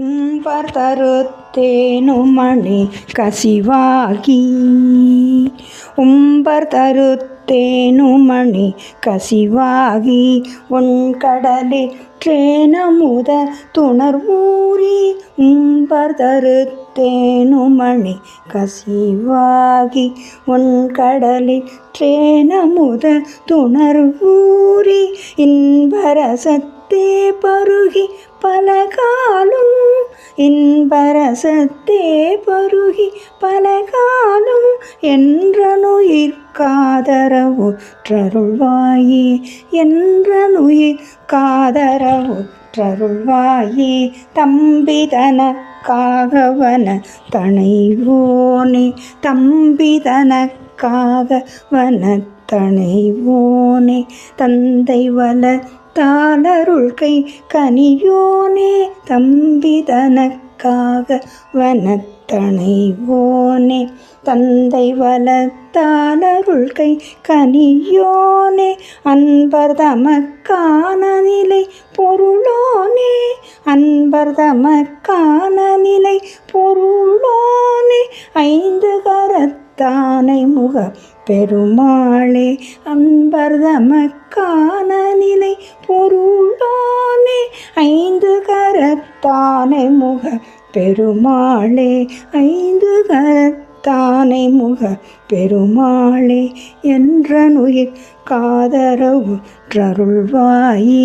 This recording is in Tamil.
உம்பர் தருத்தேனுமணி கசிவாகி. உம்பர் தருத்தேனுமணி கசிவாகி. உன் கடலில் ட்ரேனமுத துணர்வூரி உம்பர் தருத்தேனுமணி கசிவாகி. உன் கடலில் ட்ரேனமுத துணர்வூரி இன்பரசத்தே பருகி பலகாலும் இன்பரசத்தே பருகி பலகாலும் என்றனுயிர் காதரவுற்றருள்வாயே என்றனுயிர் காதரவுற்றருள்வாயே தம்பிதனக்காகவன தனைவோனே தம்பிதனக்காகவன தனைவோனே தந்தை வல தாளருள்கை கனியோனே தம்பிதனக்காக வனத்தணைவோனே தந்தை வளத்தாளருள்கை கனியோனே அன்பர் தமக்கான நிலை போ அன்பர் தமக்கான நிலை பொருளோனே ஐந்து கரத்தானை முக பெருமாளே அன்பர் தமக்கான நிலை பொருளோனே ஐந்து கரத்தானை முக பெருமாளே ஐந்து கரத்தானை முக பெருமாளே என்ற நுயிர் காதரவு ட்ரருள்வாயே